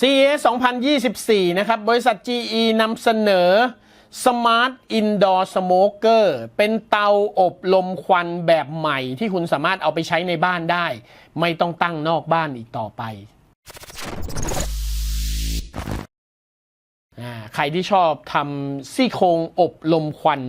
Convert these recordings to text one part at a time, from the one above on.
CES 2024 นะครับ บริษัท GE นำเสนอ Smart Indoor Smoker เป็นเตาอบลมควันแบบใหม่ที่คุณสามารถเอาไปใช้ในบ้านได้ ไม่ต้องตั้งนอกบ้านอีกต่อไป ใครที่ชอบทำซี่โครงอบลมควัน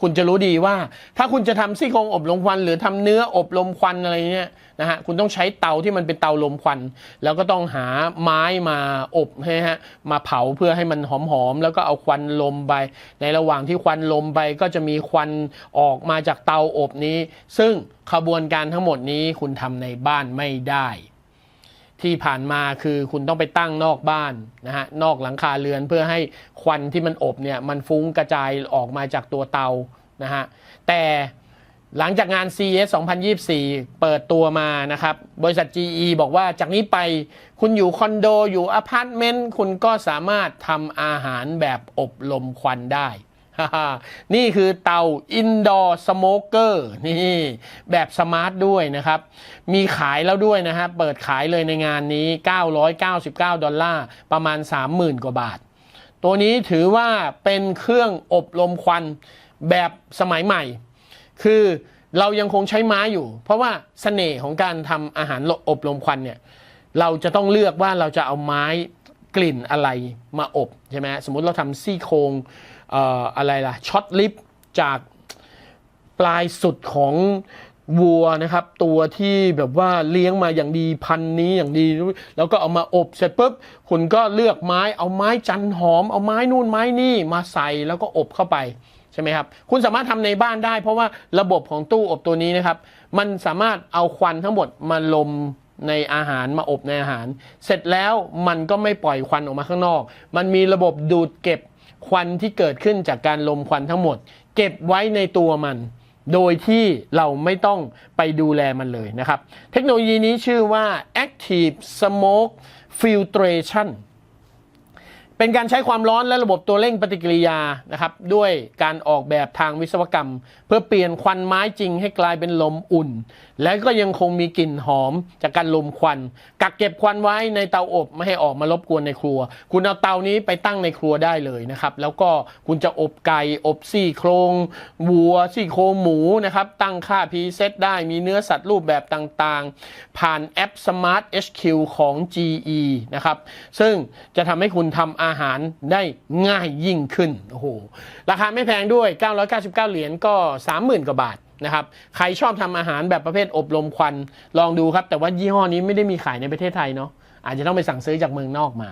คุณจะรู้ดีว่า ถ้าคุณจะทำซี่โครงอบลมควัน หรือทำเนื้ออบลมควันอะไรเนี่ยนะฮะคุณต้องใช้เตาที่มันเป็นเตาลมควัน แล้วก็ต้องหาไม้มาอบให้ฮะมาเผาเพื่อให้มันหอมๆแล้วก็เอาควันลมไป ในระหว่างที่ควันลมไปก็จะมีควันออกมาจากเตาอบนี้ ซึ่งขบวนการทั้งหมดนี้คุณทำในบ้านไม่ได้ ที่ผ่านมาคือคุณต้องไปตั้งนอกบ้านนะฮะนอกหลังคาเรือนเพื่อให้ควันที่มันอบเนี่ยมันฟุ้งกระจายออกมาจากตัวเตานะฮะแต่หลังจากงาน CES 2024 เปิดตัวมานะครับ บริษัท GE บอกว่าจากนี้ไปคุณอยู่คอนโดอยู่อพาร์ตเมนต์คุณก็สามารถทำอาหารแบบอบลมควันได้ นี่คือเตา Indoor Smoker นี่แบบสมาร์ทด้วยนะครับ มีขายแล้วด้วยนะฮะเปิดขายเลยในงานนี้ 999 ดอลลาร์ ประมาณ 30,000 กว่าบาท ตัวนี้ถือว่าเป็นเครื่องอบลมควันแบบสมัยใหม่ คือเรายังคงใช้ไม้อยู่ เพราะว่าเสน่ห์ของการทำอาหารอบลมควันเนี่ยเราจะต้องเลือกว่าเราจะเอาไม้ กลิ่นอะไรมาอบใช่ไหมสมมติเราทำซี่โครงออะไรล่ะช็อตลิฟจากปลายสุดของวัวนะครับ ตัวที่แบบว่าเลี้ยงมาอย่างดีพันนี้อย่างดี แล้วก็เอามาอบเสร็จปุ๊บคุณก็เลือกไม้เอาไม้จันหอม เอาไม้นู่นไม้นี่มาใส่แล้วก็อบเข้าไปใช่ไหมครับ คุณสามารถทำในบ้านได้ เพราะว่าระบบของตู้อบตัวนี้นะครับ มันสามารถเอาควันทั้งหมดมาลม ในอาหารมาอบในอาหาร เสร็จแล้วมันก็ไม่ปล่อยควันออกมาข้างนอก มันมีระบบดูดเก็บควันที่เกิดขึ้นจากการลมควันทั้งหมด เก็บไว้ในตัวมัน โดยที่เราไม่ต้องไปดูแลมันเลยนะครับ เทคโนโลยีนี้ชื่อว่า Active Smoke Filtration เป็นการใช้ความร้อนและระบบตัวเร่งปฏิกิริยานะครับด้วยการออกแบบทางวิศวกรรม เพื่อเปลี่ยนควันไม้จริงให้กลายเป็นลมอุ่น และก็ยังคงมีกลิ่นหอมจากการลมควัน กักเก็บควันไว้ในเตาอบไม่ให้ออกมารบกวนในครัว คุณเอาเตานี้ไปตั้งในครัวได้เลยนะครับ แล้วก็คุณจะอบไก่อบซี่โครงวัวซี่โครงหมูนะครับตั้งค่าพีเซตได้มีเนื้อสัตว์รูปแบบต่างๆ ผ่านแอป Smart HQ ของ GE นะครับซึ่งจะทำให้คุณทำอาาหารได้ง่ายยิ่งขึ้นโอ้โหราคาไม่แพงด้วย 999 เหรียญก็ 30,000 กว่าบาทนะครับใครชอบทำอาหารแบบประเภทอบลมควันลองดูครับ แต่ว่ายี่ห้อนี้ไม่ได้มีขายในประเทศไทยเนาะอาจจะต้องไปสั่งซื้อจากเมืองนอกมา